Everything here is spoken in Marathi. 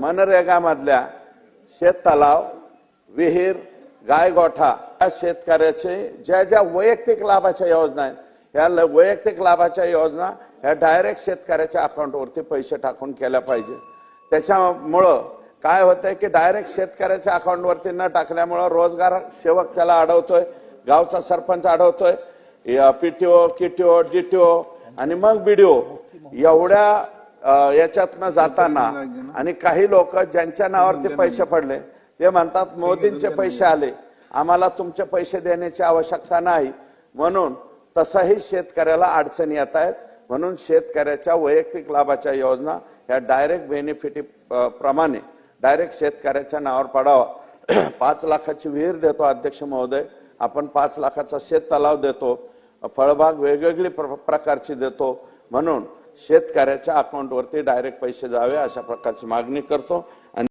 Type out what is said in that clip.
मनरेगामधल्या शेत तलाव विहीर गायगोठा या शेतकऱ्याचे ज्या ज्या वैयक्तिक लाभाच्या योजना आहेत ह्या ल- वैयक्तिक लाभाच्या योजना ह्या डायरेक्ट शेतकऱ्याच्या अकाउंटवरती पैसे टाकून केल्या पाहिजे. त्याच्यामुळं काय होतंय की डायरेक्ट शेतकऱ्याच्या अकाउंटवरती न टाकल्यामुळं रोजगार सेवक त्याला अडवतोय गावचा सरपंच अडवतोय पीटीओ किटीओ डीटीओ आणि मग बीडीओ एवढ्या याच्यातनं जाताना आणि काही लोक ज्यांच्या नावावरती पैसे पडले ते म्हणतात मोदींचे पैसे आले. आम्हाला तुमचे पैसे देण्याची आवश्यकता नाही. म्हणून तसाही शेतकऱ्याला अडचणी येत आहेत. म्हणून शेतकऱ्याच्या वैयक्तिक लाभाच्या योजना ह्या डायरेक्ट बेनिफिट प्रमाणे डायरेक्ट शेतकऱ्याच्या नावावर पडावा. पाच लाखाची विहीर देतो अध्यक्ष महोदय. आपण पाच लाखाचा शेत तलाव देतो. फळबाग वेगवेगळी प्र- प्रकारची देतो. म्हणून शेतकऱ्याच्या अकाउंटवरती डायरेक्ट पैसे जावे अशा प्रकारची मागणी करतो. आणि